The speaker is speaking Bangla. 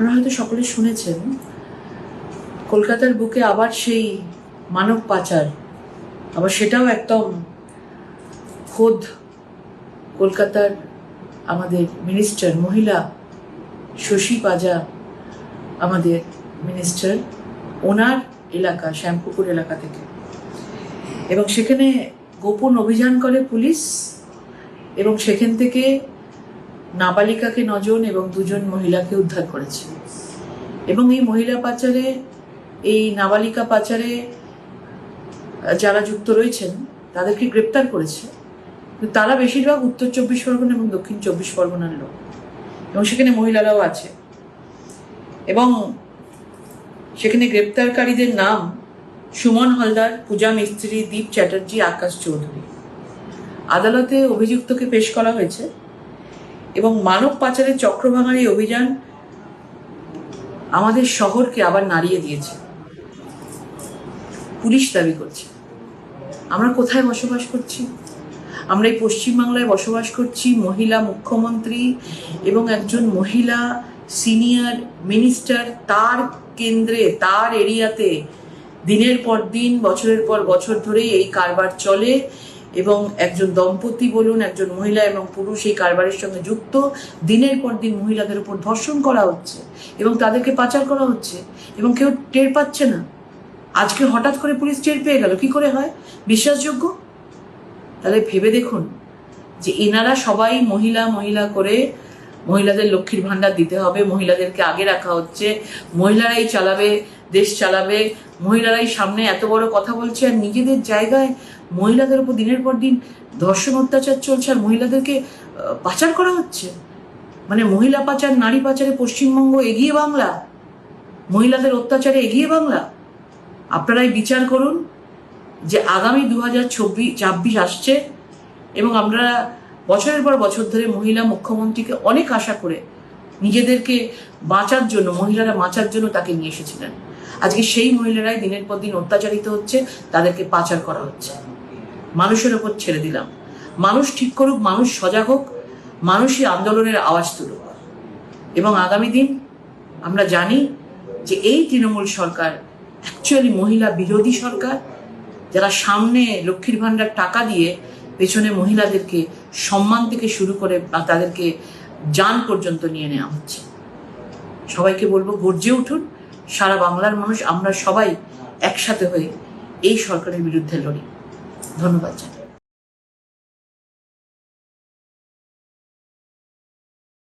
আপনারা হয়তো সকলে শুনেছেন, কলকাতার বুকে আবার সেই মানব পাচার, আবার সেটাও একদম খোদ কলকাতার আমাদের মিনিস্টার মহিলা শশী পাজা, আমাদের মিনিস্টার ওনার এলাকা, শ্যামপুকুর এলাকা থেকে। এবং সেখানে গোপন অভিযান করে পুলিশ, এবং সেখান থেকে নাবালিকাকে নজন এবং দুজন মহিলাকে উদ্ধার করেছে। এবং এই মহিলা পাচারে, এই নাবালিকা পাচারে যারা যুক্ত রয়েছেন, তাদেরকে গ্রেপ্তার করেছে। তারা বেশিরভাগ উত্তর চব্বিশ পরগনা এবং দক্ষিণ চব্বিশ পরগনার লোক। এবং সেখানে মহিলারাও আছে। এবং সেখানে গ্রেপ্তারকারীদের নাম সুমন হালদার, পূজা মিস্ত্রি, দীপ চ্যাটার্জি, আকাশ চৌধুরী। আদালতে অভিযুক্তকে পেশ করা হয়েছে। এবং মানব পাচারের চক্র ভাঙার এই অভিযান আমাদের শহরকে আবার নাড়িয়ে দিয়েছে। পুলিশ দাবি করছে। আমরা কোথায় বসবাস করছি? আমরা এই পশ্চিমবাংলায় বসবাস করছি মহিলা মুখ্যমন্ত্রী এবং একজন মহিলা সিনিয়র মিনিস্টার তার কেন্দ্রে, তার এরিয়াতে দিনের পর দিন, বছরের পর বছর ধরে এই কারবার চলে। এবং একজন দম্পতি বলুন, একজন মহিলা এবং পুরুষ এই কারবারের সঙ্গে যুক্ত, দিনের পর দিন মহিলাদের উপর ধর্ষণ করা হচ্ছে এবং তাদেরকে পাচার করা হচ্ছে এবং কেউ টের পাচ্ছে না। আজকে হঠাৎ করে পুলিশ টের পেয়ে গেল, কি করে হয়? বিশ্বাসযোগ্য? তাহলে ভেবে দেখুন যে এনারা সবাই মহিলা মহিলা করে মহিলাদের লক্ষ্মীর ভাণ্ডার দিতে হবে, মহিলাদেরকে আগে রাখা হচ্ছে, মহিলারাই চালাবে দেশ চালাবে, মহিলারাই সামনে এত বড় কথা বলছে আর নিজেদের জায়গায় মহিলাদের উপর দিনের পর দিন ধর্ষণ, অত্যাচার চলছে আর মহিলাদেরকে পাচার করা হচ্ছে। মানে মহিলা পাচার, নারী পাচারে পশ্চিমবঙ্গ এগিয়ে বাংলা। মহিলাদের অত্যাচারে এগিয়ে বাংলা। আপনারাই বিচার করুন যে আগামী দু হাজার ছাব্বিশ আসছে এবং আমরা বছরের পর বছর ধরে মহিলা মুখ্যমন্ত্রীকে অনেক আশা করে নিজেদেরকে বাঁচার জন্য, মহিলারা বাঁচার জন্য তাকে নিয়ে এসেছিলেন। আজকে সেই মহিলারাই দিনের পর দিন অত্যাচারিত হচ্ছে, তাদেরকে পাচার করা হচ্ছে। মানুষের ওপর ছেড়ে দিলাম। মানুষ ঠিক করুক, মানুষ সজাগ হোক, মানুষই আন্দোলনের আওয়াজ তুলুক। এবং আগামী দিন আমরা জানি যে এই তৃণমূল সরকার অ্যাকচুয়ালি মহিলা বিরোধী সরকার, যারা সামনে লক্ষ্মীর ভাণ্ডার টাকা দিয়ে পেছনে মহিলাদেরকে সম্মান থেকে শুরু করে বা তাদেরকে যান পর্যন্ত নিয়ে নেওয়া হচ্ছে। সবাইকে বলব, গর্জে উঠুন। সারা বাংলার মানুষ, আমরা সবাই একসাথে হয়ে এই সরকারের বিরুদ্ধে লড়ি। ধন্যবাদ জানাই।